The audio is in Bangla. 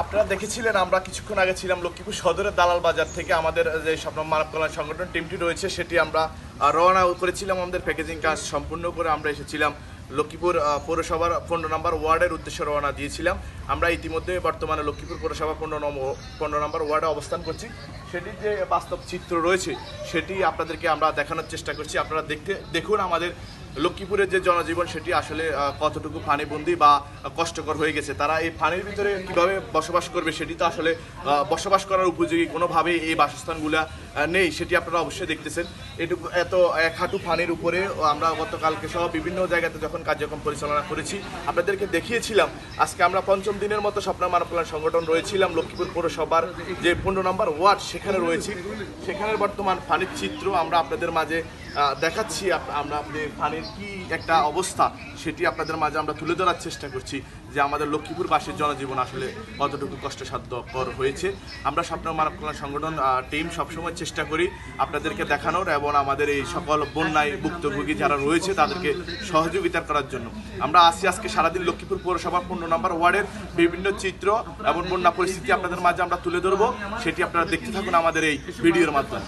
আপনারা দেখেছিলেন, আমরা কিছুক্ষণ আগে ছিলাম লক্ষ্মীপুর সদরের দালাল বাজার থেকে আমাদের যে স্বপ্ন মানব কল্যাণ সংগঠন টিমটি রয়েছে, সেটি আমরা রওনা করেছিলাম আমাদের প্যাকেজিং কাজ সম্পূর্ণ করে। আমরা এসেছিলাম লক্ষ্মীপুর পৌরসভার পনেরো নম্বর ওয়ার্ডের উদ্দেশ্যে রওনা দিয়েছিলাম। আমরা ইতিমধ্যে বর্তমানে লক্ষ্মীপুর পৌরসভা পনেরো নম্বর পনেরো নম্বর ওয়ার্ডে অবস্থান করছি। সেটির যে বাস্তব চিত্র রয়েছে, সেটি আপনাদেরকে আমরা দেখানোর চেষ্টা করছি। আপনারা দেখতে, দেখুন আমাদের লক্ষ্মীপুরের যে জনজীবন, সেটি আসলে কতটুকু পানিবন্দি বা কষ্টকর হয়ে গেছে, তারা এই পানির ভিতরে কীভাবে বসবাস করবে, সেটি তো আসলে বসবাস করার উপযোগী কোনোভাবেই এই বাসস্থানগুলা নেই, সেটি আপনারা অবশ্যই দেখতেছেন। এটুকু, এত, এক হাঁটু ফানির উপরে আমরা গতকালকে সহ বিভিন্ন জায়গাতে যখন কার্যক্রম পরিচালনা করেছি, আপনাদেরকে দেখিয়েছিলাম। আজকে আমরা পঞ্চম দিনের মতো স্বপ্ন মানব কল্যাণ সংগঠন রয়েছিলাম, লক্ষ্মীপুর পৌরসভার যে পনেরো নম্বর ওয়ার্ড সেখানে রয়েছি। সেখানের বর্তমান পানির চিত্র আমরা আপনাদের মাঝে দেখাচ্ছি। আমরা আপনাদের পানির কি একটা অবস্থা, সেটি আপনাদের মাঝে আমরা তুলে ধরার চেষ্টা করছি যে আমাদের লক্ষ্মীপুরবাসীর জনজীবন আসলে কতটুকু কষ্টসাধ্যকর হয়েছে। আমরা স্বপ্ন মানব কল্যাণ সংগঠন টিম সবসময় চেষ্টা করি আপনাদেরকে দেখানোর এবং আমাদের এই সকল বন্যায় ভুক্তভোগী যারা রয়েছে, তাদেরকে সহযোগিতা করার জন্য। আমরা আসি আজকে সারাদিন লক্ষ্মীপুর পৌরসভার পনেরো নম্বর ওয়ার্ডের বিভিন্ন চিত্র এবং বন্যা পরিস্থিতি আপনাদের মাঝে আমরা তুলে ধরবো। সেটি আপনারা দেখতে থাকুন আমাদের এই ভিডিওর মাধ্যমে।